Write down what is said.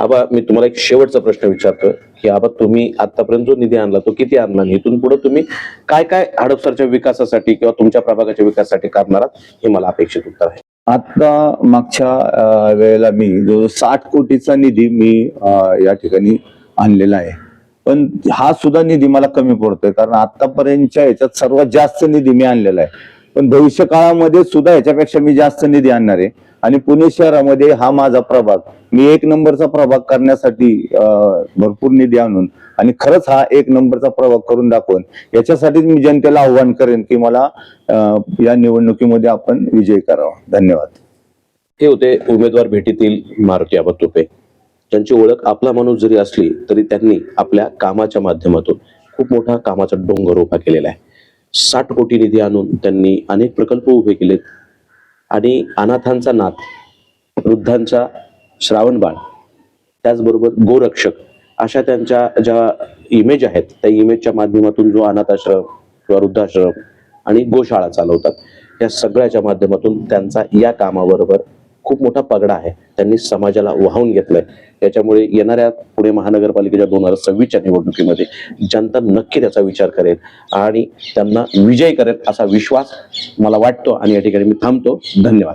आबा मी तुम्हाला एक शेवटचा प्रश्न विचारतोय. की आबा तुम्ही आतापर्यंत जो निधी आणला तो किती आणला आणि इथून पुढे तुम्ही काय काय हडपसरच्या विकासासाठी किंवा तुमच्या प्रभागाच्या विकासासाठी करणार आहात हे मला अपेक्षित उत्तर आहे. आता मागच्या वेळेला मी जो साठ कोटीचा निधी मी या ठिकाणी आणलेला आहे. पण हा सुद्धा निधी मला कमी पडतोय कारण आतापर्यंतच्या याच्यात सर्वात जास्त निधी मी आणलेला आहे. पण भविष्य काळामध्ये सुद्धा याच्यापेक्षा मी जास्त निधी आणणार आहे. आणि पुणे शहरामध्ये हा माझा प्रभाग. मी एक नंबरचा प्रभाग करण्यासाठी भरपूर निधी आणून आणि खरंच हा एक नंबरचा प्रभाग करून दाखवून याच्यासाठीच मी जनतेला आव्हान करेन की मला या निवडणुकीमध्ये आपण विजय करावा. धन्यवाद. हे होते उमेदवार भेटीतील मारुती आबा तुपे त्यांची ओळख आपला माणूस जरी असली तरी त्यांनी आपल्या कामाच्या माध्यमातून खूप मोठा कामाचा डोंगर उभा केलेला आहे. साठ कोटी निधी आणून त्यांनी अनेक प्रकल्प उभे केलेत. आणि अनाथांचा नाथ वृद्धांचा श्रावणबाळ त्याचबरोबर गोरक्षक अशा त्यांच्या ज्या इमेज आहेत त्या इमेजच्या माध्यमातून जो अनाथाश्रम किंवा वृद्धाश्रम आणि गोशाळा चालवतात या सगळ्याच्या माध्यमातून त्यांचा या कामाबरोबर खूप मोठा पगडा आहे. त्यांनी समाजाला वाहून घेतलाय. त्याच्यामुळे येणाऱ्या पुणे महानगरपालिकेच्या दोन हजार सव्वीसच्या निवडणुकीमध्ये जनता नक्की त्याचा विचार करेल आणि त्यांना विजय करेल असा विश्वास मला वाटतो आणि या ठिकाणी मी थांबतो. धन्यवाद.